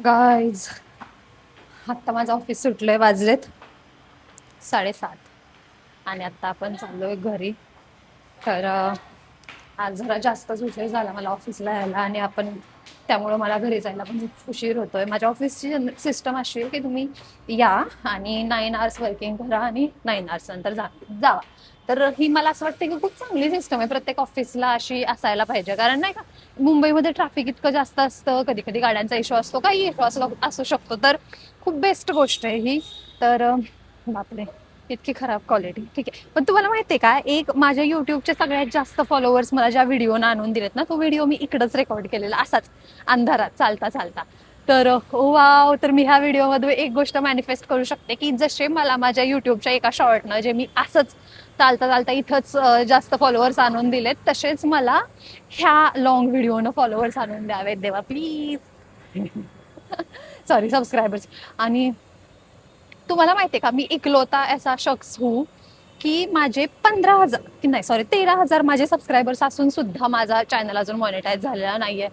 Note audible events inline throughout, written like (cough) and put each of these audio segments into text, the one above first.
Guys आत्ता माझं office सुटलंय वाजलेत साडेसात. आणि आत्ता आपण चाललोय घरी. तर आज जरा जास्तच उशीर झाला मला ऑफिसला यायला आणि आपण त्यामुळं मला घरी जायला पण खूप उशीर होतोय. माझ्या ऑफिसची सिस्टम अशी आहे की तुम्ही या आणि नाईन आवर्स वर्किंग करा आणि नाईन आवर्स नंतर जा जावा. तर ही मला असं वाटतं की खूप चांगली सिस्टम आहे. प्रत्येक ऑफिसला अशी असायला पाहिजे. कारण नाही का मुंबईमध्ये ट्रॅफिक इतकं जास्त असतं कधी कधी गाड्यांचा इश्यू असतो काही इश्यू असू असू शकतो. तर खूप बेस्ट गोष्ट आहे ही. तर बापरे इतकी खराब क्वालिटी ठीक आहे. पण तुम्हाला माहिती आहे का एक माझ्या युट्यूबचे सगळ्यात जास्त फॉलोअर्स मला ज्या व्हिडिओनं आणून दिलेत ना तो व्हिडिओ मी इकडंच रेकॉर्ड केलेला. असाच अंधारात चालता चालता. तर वाव तर मी ह्या व्हिडिओमध्ये एक गोष्ट मॅनिफेस्ट करू शकते की जसे मला माझ्या युट्यूबच्या एका शॉर्टनं जे मी असंच चालता चालता इथंच जास्त फॉलोअर्स आणून दिलेत. तसेच मला ह्या लॉंग व्हिडिओनं फॉलोअर्स आणून द्यावेत देवा प्लीज सॉरी सबस्क्रायबर्स आणि तुम्हाला माहिती आहे का मी इकलोता असा शख्स हू की माझे पंधरा हजार की नाही सॉरी तेरा हजार माझे सबस्क्रायबर्स असून सुद्धा माझा चॅनल अजून मॉनिटाईज झालेला नाहीये.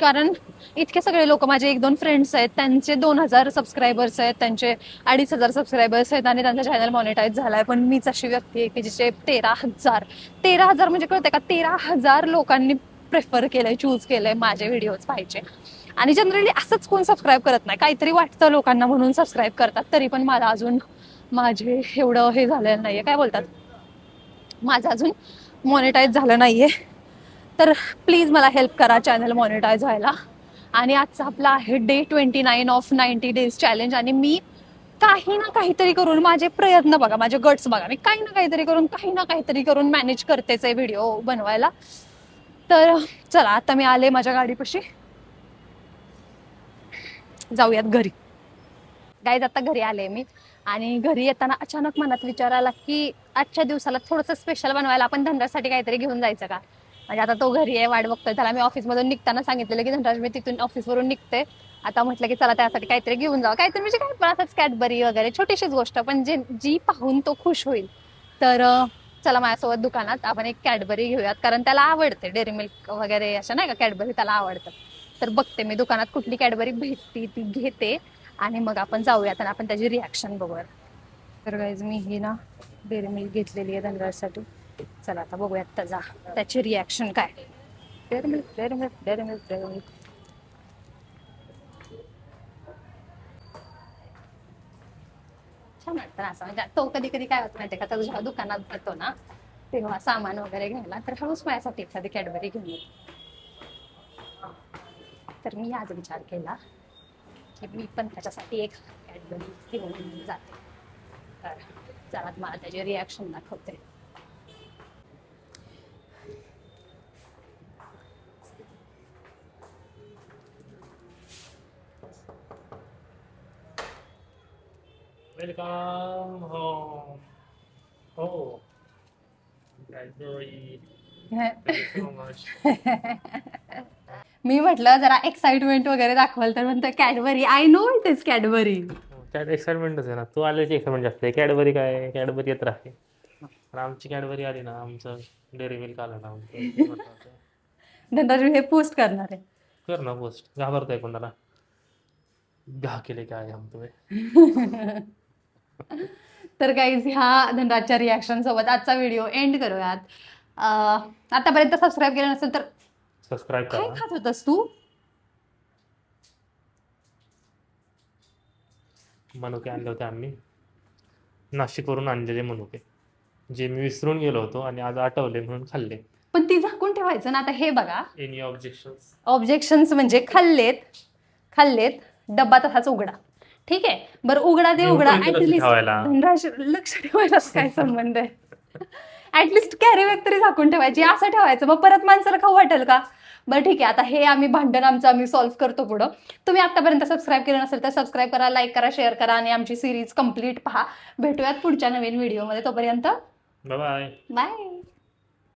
कारण इतके सगळे लोक माझे एक दोन फ्रेंड्स आहेत. त्यांचे दोन हजार सबस्क्रायबर्स आहेत. त्यांचे अडीच हजार सबस्क्रायबर्स आहेत आणि त्यांचा चॅनल मॉनिटाईज झालाय. पण मीच अशी व्यक्ती आहे की जिचे तेरा हजार तेरा हजार म्हणजे कळते का? तेरा हजार लोकांनी प्रेफर केलंय चूज केलंय माझे व्हिडिओज पाहिजे आणि जनरली असंच कोण सबस्क्राईब करत नाही. काहीतरी वाटतं लोकांना म्हणून सबस्क्राईब करतात. तरी पण मला अजून माझे एवढं हे झालेलं नाहीये. काय बोलतात? माझं अजून मॉनिटाईज झालं नाहीये. तर प्लीज मला हेल्प करा चॅनल मॉनिटाईज व्हायला. आणि आजचा आपला आहे day twenty nine of ninety days challenge आणि मी काही ना काहीतरी करून माझे प्रयत्न बघा माझे गट्स बघा. मी काही ना काहीतरी करून काही ना काहीतरी करून मॅनेज करतेच आहे व्हिडिओ बनवायला. तर चला आता मी आले माझ्या गाडीपाशी. जाऊयात घरी. गाईज आता घरी आले मी. आणि घरी येताना अचानक मनात विचार आला की आजच्या दिवसाला थोडंसं स्पेशल बनवायला आपण धंद्यासाठी काहीतरी घेऊन जायचं का? म्हणजे आता तो घरी आहे वाट बघतोय. त्याला मी ऑफिसमधून निघताना सांगितलेलं की धनराज मी तिथून ऑफिसवरून निघते. आता म्हटलं की चला त्यासाठी काहीतरी घेऊन जावं. काहीतरी म्हणजे काय पण असंच कॅडबरी वगैरे छोटीशीच गोष्ट. पण जे जी पाहून तो खुश होईल. तर चला माझ्यासोबत दुकानात आपण एक कॅडबरी घेऊयात. कारण त्याला आवडते डेअरी मिल्क वगैरे अशा नाही का कॅडबरी त्याला आवडतं. तर बघते मी दुकानात कुठली कॅडबरी भेटते ती घेते. आणि मग आपण जाऊयात आणि आपण त्याची रिॲक्शन बघूयात. तर गाईज मी ही ना डेअरी मिल्क घेतलेली आहे धनराजसाठी. चला आता बघूयात त्याचा त्याची रिॲक्शन काय? Dairy Milk Dairy Milk Dairy Milk Dairy Milk छान वाटतं असं. म्हणजे तो कधी कधी काय होतं माहितीये का? तो जेव्हा दुकानात जातो ना तेव्हा सामान वगैरे घ्यायला तर हळूच माझ्यासाठी एखादी कॅडबरी घेऊन येतो. तर मी आज विचार केला की मी पण त्याच्यासाठी एक कॅडबरी घेऊन जाते. तर चला मला त्याची रिॲक्शन दाखवते. Welcome home. Oh. Thank you so much. (laughs) मी म्हटलं जरा एक्साइटमेंट वगैरे दाखवाल तर म्हणतं Cadbury I know it is Cadbury त्यात एक्साइटमेंटच आहे ना. तू आल्याची एक्साइटमेंट जास्त आहे. कॅडबरी काय? कॅडबरी येत राहते. आमची कॅडबरी आली ना आमचं डेअरी मिल्क आलं ना आमचं. नंतर मी हे पोस्ट करणार आहे. कर ना पोस्ट घाबरताय कोणाला. घा केले काय तुम्ही (laughs) तर गाईज ह्या धनराजच्या रिॲक्शन सोबत आजचा व्हिडिओ एंड करूयात. अं, आतापर्यंत सबस्क्राईब केलं नसेल तर सबस्क्राईब काय करा खात होतास तू? मनुके आणले होते आम्ही. नाशिकवरून आणलेले मनुके जे मी विसरून गेलो होतो आणि आज आठवले म्हणून खाल्ले. पण ती झाकून ठेवायचं ना आता हे बघा. एनी ऑब्जेक्शन्स म्हणजे खाल्लेत खाल्लेत डब्बा तसाच उघडा. ठीक आहे. बरं उघडा मी उघडा. ऍटलिस्ट ठेवायला. धनराज लक्ष ठेवायलाच काय संबंध आहे? ऍटलिस्ट कॅरी बॅग तरी झाकून ठेवायची. असं ठेवायचं. मग परत माणसाला खाऊ वाटेल का? बरं ठीक आहे. आता हे आम्ही भांडण आमचं आम्ही सॉल्व्ह करतो पुढं. तुम्ही आतापर्यंत सबस्क्राईब केलं नसेल तर सबस्क्राईब करा लाईक करा शेअर करा आणि आमची सिरीज कंप्लीट पहा. भेटूयात पुढच्या नवीन व्हिडिओमध्ये तोपर्यंत बाय बाय